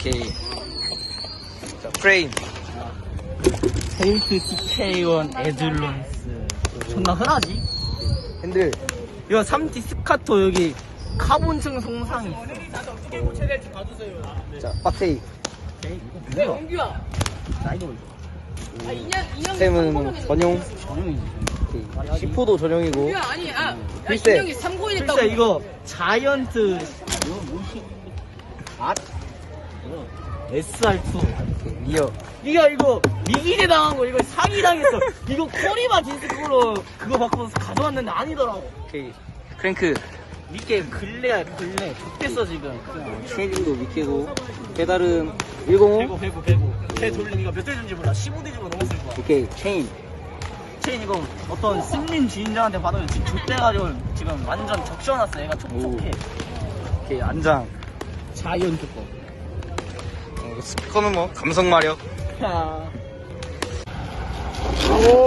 오케이. 자, 프레임. 세이트 CK1 에들론스 존나 흔하지? 핸들. 이거 3D 스카토 여기 카본층 송상이 있어 자, 박테이. 네, 영규야. 나 이거 템은 전용. 전용이지. 오케이. C4도 전용이고. 야 아니 아 필세. 인형이 3고인 했다고 진짜 이거 자이언트 이거 뭐시? 아 SR2 오케이. 리어. 이거 이거 미기대 당한 거 이거 사기 당했어 이거 코리바 디스크로 그거 바꿔서 가져왔는데 아니더라고 오케이. 크랭크. 미게 근래야 근래 좋겠어 지금 쉐딩도 미케고. 페달은 105. 배고 배고 배고 배 돌리니까 몇 대 준지 몰라 15대지가 넘었을 거야 오케이. 체인. 체인 이거 어떤 승린 주인장한테 받으면 지금 족대가지고 지금 완전 적셔놨어 얘가 촉촉해 오케이. 안장. 자이언트 거 어, 스피커는 뭐, 감성 마력. 야. 오!